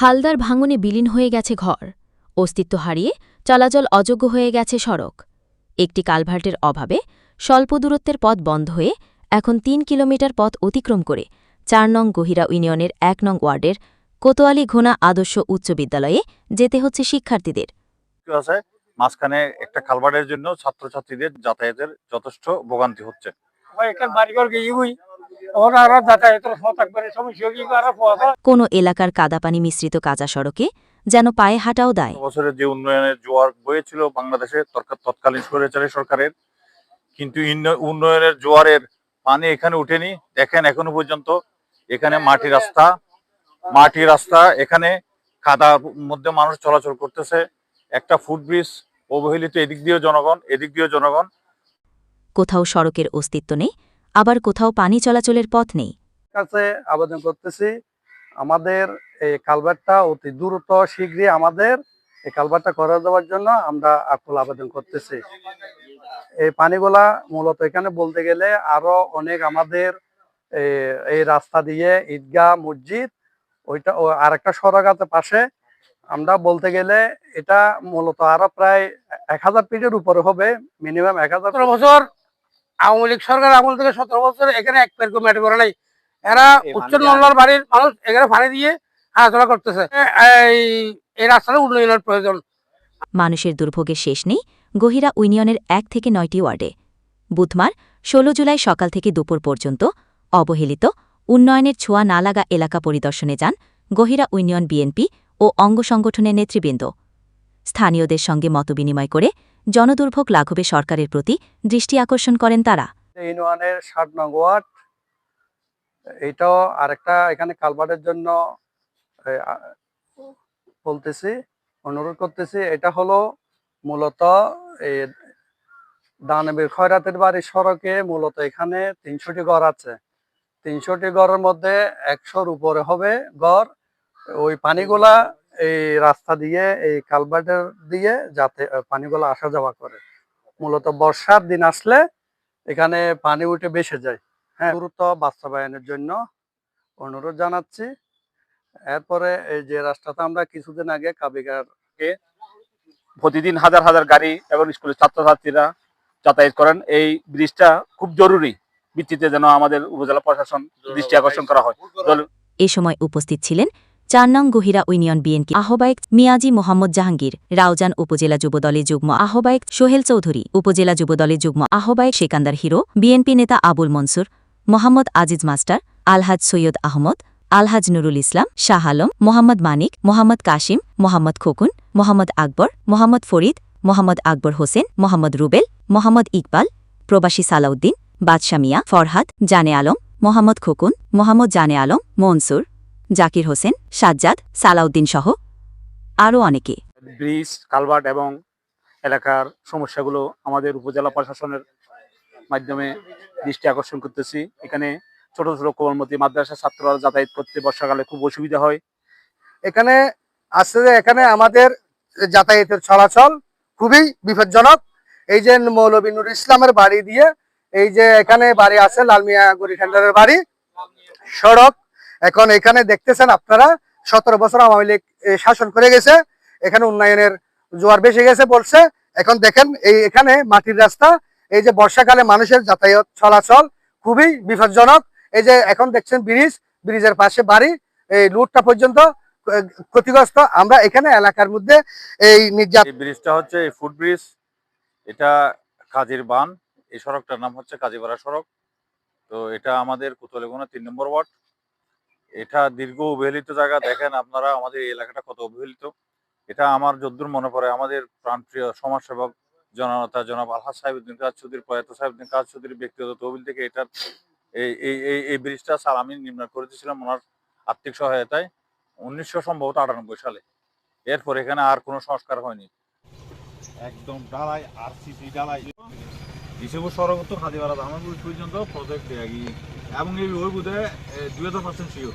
হালদার ভাঙনে বিলীন হয়ে গেছে ঘর। অস্তিত্ব হারিয়ে চলাচল অযোগ্য হয়ে গেছে সড়ক। একটি কালভার্টের অভাবে স্বল্প দূরত্বের পথ বন্ধ হয়ে এখন তিন কিলোমিটার পথ অতিক্রম করে চার নং গহিরা ইউনিয়নের এক নং ওয়ার্ডের কোতোয়ালি ঘোনা আদর্শ উচ্চ বিদ্যালয়ে যেতে হচ্ছে শিক্ষার্থীদের। মাঝখানে একটা খালবাটের জন্য ছাত্রছাত্রীদের যাতায়াতের যথেষ্ট ভোগান্তি হচ্ছে। এখান বাড়িঘর গিয়ে কোনো এলাকার কাদাপানি মিশ্রিত কাঁচা সড়কে যেন পায়ে হাঁটাও দেয়। বছরের যে উন্নয়নের জোয়ার বয়েছিল বাংলাদেশে তৎকা- তৎকালীন স্বৈরাচারী সরকারের কিন্তু উন্নয়নের জোয়ারের পানি এখানে উঠেনি। দেখেন এখনও পর্যন্ত এখানে মাটি রাস্তা মাটি রাস্তা এখানে কাদার মধ্যে মানুষ চলাচল করতেছে। একটা ফুটব্রিজ অবহেলিত এদিক দিয়ে জনগণ এদিক দিয়ে জনগণ। কোথাও সড়কের অস্তিত্ব নেই আবার কোথাও পানি চলাচলের পথ নেই। কাছে আবেদন করতেছি আমাদের এই কালভারটা অতি দ্রুত শীঘ্রই আমাদের এই কালভারটা করে দেওয়ার জন্য আমরা আকুল আবেদন করতেছি। এই পানিগুলা মূলত এখানে বলতে গেলে আরও অনেক আমাদের এ- এই রাস্তা দিয়ে ঈদগাহ মসজিদ ওইটা ও আরেকটা সড়ক আছে পাশে। আমরা বলতে গেলে এটা মূলত আরও প্রায় এক হাজার ফিটের উপরে হবে মিনিমাম এক হাজার বছর। আওয়ামী লীগ সরকার আমল থেকে সতেরো বছর এখানে এক পের মেটে করে নাই। এরা উচ্চ নল্লার বাড়ির মানুষ এখানে পানি দিয়ে হাঁটাচলা করতেছে। এই এই রাস্তাটা উন্নয়নের প্রয়োজন। মানুষের দুর্ভোগের শেষ নেই গহিরা ইউনিয়নের এক থেকে নয়টি ওয়ার্ডে। বুধবার ১৬ জুলাই সকাল থেকে দুপুর পর্যন্ত অবহেলিত উন্নয়নের ছোঁয়া না লাগা এলাকা পরিদর্শনে যান গহিরা ইউনিয়ন বিএনপি ও অঙ্গ সংগঠনের নেতৃবৃন্দ। স্থানীয়দের সঙ্গে মতবিনিময় করে জনদুর্ভোগ লাঘবে সরকারের প্রতি দৃষ্টি আকর্ষণ করেন তারা। এটাও আরেকটা এখানে কালভার্টের জন্য বলতেছি, অনুরোধ করতেছি, এটা হলো মূলত এই দানবীর খয়রাতের বাড়ি সড়কে মূলত এখানে তিনশোটি ঘর আছে। তিনশোটি ঘরের মধ্যে একশোর উপরে হবে ঘর, ওই পানিগুলা এই রাস্তা দিয়ে, এই কালভার্টের দিয়ে যাতে পানিগুলা আসা যাওয়া করে। মূলত বর্ষার দিন আসলে এখানে পানি উঠে বেসে যায়। হ্যাঁ দ্রুত বাস্তবায়নের জন্য অনুরোধ জানাচ্ছি। এরপরে এই যে রাস্তাটা আমরা কিছুদিন আগে কাবিগার প্রতিদিন হাজার হাজার গাড়ি এবং স্কুলের ছাত্রছাত্রীরা যাতায়াত করেন। এই ব্রিজটা খুব জরুরি ভিত্তিতে যেন আমাদের উপজেলা প্রশাসন দৃষ্টি আকর্ষণ করা হয়। এ সময় উপস্থিত ছিলেন চার নং গহিরা ইউনিয়ন বিএনপি আহ্বায়ক মিয়াজি মোহাম্মদ জাহাঙ্গীর, রাউজান উপজেলা যুবদলে যুগ্ম আহ্বায়ক সোহেল চৌধুরী, উপজেলা যুবদলে যুগ্ম আহ্বায়ক সেকান্দার হিরো, বিএনপি নেতা আবুল মনসুর, মোহাম্মদ আজিজ মাস্টার, আলহাজ সৈয়দ আহমদ, আলহাজ নুরুল ইসলাম, শাহ আলম, মোহাম্মদ মানিক, মোহাম্মদ কাশিম, মোহাম্মদ খোকুন, মোহাম্মদ আকবর, মোহাম্মদ ফরিদ, মোহাম্মদ আকবর হোসেন, মোহাম্মদ রুবেল, মোহাম্মদ ইকবাল, প্রবাসী সালাউদ্দিন বাদশা মিয়া, ফরহাদ, জানে আলম, মোহাম্মদ খোকুন, মোহাম্মদ জানে আলম, মনসুর। জাকির হোসেন, সাজ্জাদ, সালাউদ্দিন সহ আরও অনেকে। ব্রিজ, কালভার্ট এবং এলাকার সমস্যাগুলো আমাদের উপজেলা প্রশাসনের মাধ্যমে দৃষ্টি আকর্ষণ করতেছি। এখানে ছোট ছোট কোমলমতি মাদ্রাসা ছাত্ররা যাতায়াত করতে বর্ষাকালে খুব অসুবিধা হয়। এখানে আসছে যে এখানে আমাদের যাতায়াতের চলাচল খুবই বিপজ্জনক। এই যে মৌলবী নুর ইসলামের বাড়ি দিয়ে, এই যে এখানে বাড়ি আছে লালমিয়া গরি টেন্ডারের বাড়ি। সড়ক এখন এখানে দেখতেছেন আপনারা, সতেরো বছর আওয়ামী লীগ শাসন করে গেছে, এখানে উন্নয়নের জোয়ার বেশি গেছে বলছে। এখন দেখেন, এই এখানে মাটির রাস্তা, এই যে বর্ষাকালে মানুষের যাতায়াত চলাচল খুবই বিপজ্জনক। এই যে এখন দেখছেন ব্রিজ, ব্রিজের পাশে বাড়ি, এই লুটটা পর্যন্ত ক্ষতিগ্রস্ত। আমরা এখানে এলাকার মধ্যে এই নির্যাতন ব্রিজটা হচ্ছে এই ফুট ব্রিজ, এটা কাজীর বান। এই সড়কটার নাম হচ্ছে কাজীপাড়া সড়ক। তো এটা আমাদের কুতলেগুনা তিন নম্বর ওয়ার্ড। এটা দীর্ঘ অবহেলিত জায়গা, দেখেন আপনারা আমাদের এই এলাকাটা কত অবহেলিত। এটা আমার যদ্দূর মনে পড়ে, আমাদের প্রাণপ্রিয় সমাজসেবক জননেতা জনাব আলহাজ সাহেবুদ্দিন কাজ চৌধুরী, প্রয়াত সাহেবুদ্দিন কাজ চৌধুরীর ব্যক্তিগত তহবিল থেকে এটা এই এই এই ব্রিজটা স্যার আমি নির্মাণ করে দিয়েছিলাম ওনার আর্থিক সহায়তায় উনিশশো সম্ভবত আটানব্বই সালে। এরপর এখানে আর কোনো সংস্কার হয়নি। একদম ডালাই আর সিসি ডালাই হিসেবে সড়ক তো খাদিবাড়া ধামাগুড়ি পর্যন্ত প্রজেক্ট এবং এই ওই বোধহয় দুই হাজার পার্সেন্ট শিওর